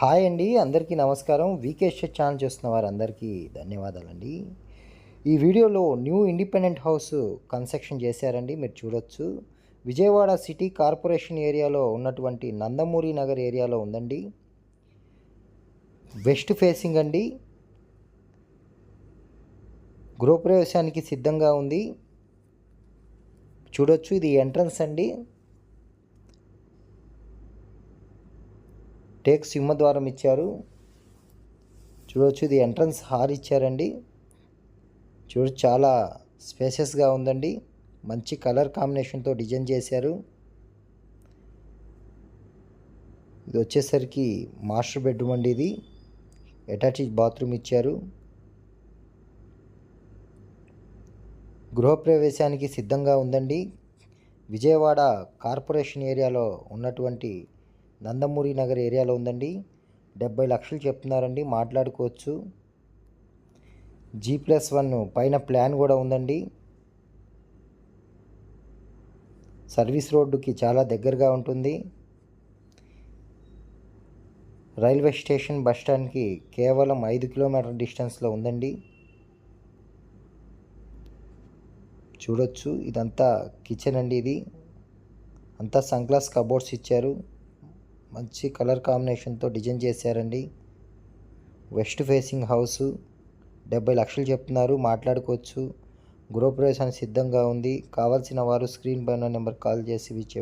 Hi అండి అందరికీ నమస్కారం. వీకేష్ ఛానల్ చూస్తున్న వారందరికీ ధన్యవాదాలండి. ఈ వీడియోలో న్యూ ఇండిపెండెంట్ హౌస్ కన్స్ట్రక్షన్ చేశారండి మీరు చూడొచ్చు. విజయవాడ సిటీ కార్పొరేషన్ ఏరియాలో ఉన్నటువంటి నందమూరి నగర్ ఏరియాలో ఉందండి. వెస్ట్ ఫేసింగ్ అండి. గృహప్రవేశానికి సిద్ధంగా ఉంది. చూడొచ్చు ఇది ఎంట్రన్స్ అండి. టేక్ సింహద్వారం ఇచ్చారు. చూడవచ్చు ఇది ఎంట్రన్స్ హాల్ ఇచ్చారండి. చూడు చాలా స్పేసెస్గా ఉందండి. మంచి కలర్ కాంబినేషన్తో డిజైన్ చేశారు. ఇది వచ్చేసరికి మాస్టర్ బెడ్రూమ్ అండి ఇది. అటాచ్డ్ బాత్రూమ్ ఇచ్చారు. గృహప్రవేశానికి సిద్ధంగా ఉందండి. విజయవాడ కార్పొరేషన్ ఏరియాలో ఉన్నటువంటి నందమూరి నగర్ ఏరియాలో ఉందండి. డెబ్బై లక్షలు చెప్తున్నారండి మాట్లాడుకోవచ్చు. జీ ప్లస్ వన్ పైన ప్లాన్ కూడా ఉందండి. సర్వీస్ రోడ్డుకి చాలా దగ్గరగా ఉంటుంది. రైల్వే స్టేషన్ బస్ స్టాండ్కి కేవలం ఐదు కిలోమీటర్ డిస్టెన్స్లో ఉందండి. చూడొచ్చు ఇదంతా కిచెన్ అండి ఇది. అంతా సన్ గ్లాస్ కబోర్డ్స్ ఇచ్చారు. మంచి కలర్ కాంబినేషన్తో డిజైన్ చేశారండి. వెస్ట్ ఫేసింగ్ హౌస్ డెబ్బై లక్షలు చెప్తున్నారు మాట్లాడుకోవచ్చు. గృహప్రవేశానికి సిద్ధంగా ఉంది. కావాల్సిన వారు స్క్రీన్ పైన నెంబర్ కాల్ చేసి ఇచ్చే